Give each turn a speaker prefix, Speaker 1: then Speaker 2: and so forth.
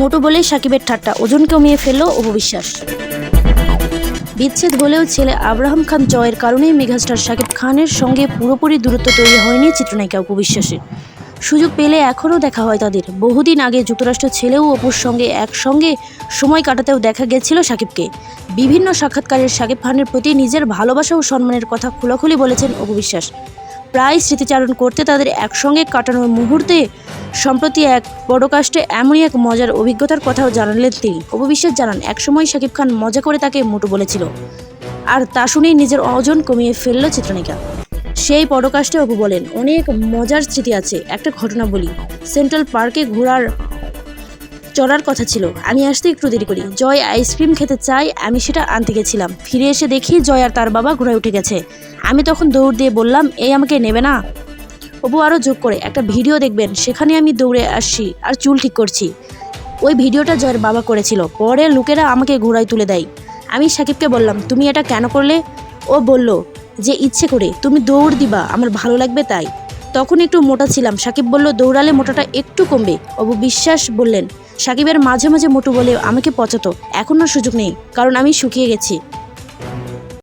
Speaker 1: মোটো বলে সাকিবের ঠাট্টা। ওজন কমিয়ে ফেলল অপবিশ্বাস। বিচ্ছেদ হলেও ছেলে আব্রাহাম খান জয়ের কারণেই মেঘাস্টার শাকিব খানের সঙ্গে পুরোপুরি দূরত্ব তৈরি হয়নি চিত্রনায়িকা উপবিশ্বাসের সুযোগ পেলে এখনও দেখা হয় তাদের। বহুদিন আগে যুক্তরাষ্ট্র ছেলেও অপুর সঙ্গে একসঙ্গে সময় কাটাতেও দেখা গেছিল শাকিবকে বিভিন্ন সাক্ষাৎকারের শাকিব খানের প্রতি নিজের ভালোবাসা ও সম্মানের কথা খোলাখুলি বলেছেন অপবিশ্বাস। প্রায় স্মৃতিচারণ করতে তাদের একসঙ্গে কাটানোর মুহূর্তে, সম্প্রতি এক পডকাস্টে এমনই এক মজার অভিজ্ঞতার কথাও জানালেন তিনি। অপবিশ্বাস জানান, একসময় শাকিব খান মজা করে তাকে মোটু বলেছিল। আর তা শুনেই নিজের অজন কমিয়ে ফেলল চিত্রনিকা সেই পডকাস্টে অপু বলেন, অনেক মজার স্মৃতি আছে। একটা ঘটনা বলি। সেন্ট্রাল পার্কে ঘোরার চলার কথা ছিল। আমি আসতে একটু দেরি করি। জয় আইসক্রিম খেতে চাই আমি সেটা আনতে গেছিলাম। ফিরে এসে দেখি জয় আর তার বাবা ঘোড়ায় উঠে গেছে। আমি তখন দৌড় দিয়ে বললাম, এই আমাকে নেবে না? অপু আরও যোগ করে, একটা ভিডিও দেখবেন, সেখানে আমি দৌড়ে আসছি আর চুল ঠিক করছি। ওই ভিডিওটা জয়ের বাবা করেছিল। পরে লোকেরা আমাকে ঘোড়ায় তুলে দেয়। আমি সাকিবকে বললাম, তুমি এটা কেন করলে? ও বলল, যে ইচ্ছে করে, তুমি দৌড় দিবা, আমার ভালো লাগবে তাই। তখন একটু মোটা ছিলাম। সাকিব বলল, দৌড়ালে মোটাটা একটু কমবে। অবু বিশ্বাস বললেন, সাকিবের মাঝে মাঝে মোটু বলে আমাকে পচাতো। এখন আর সুযোগ নেই, কারণ আমি শুকিয়ে গেছি।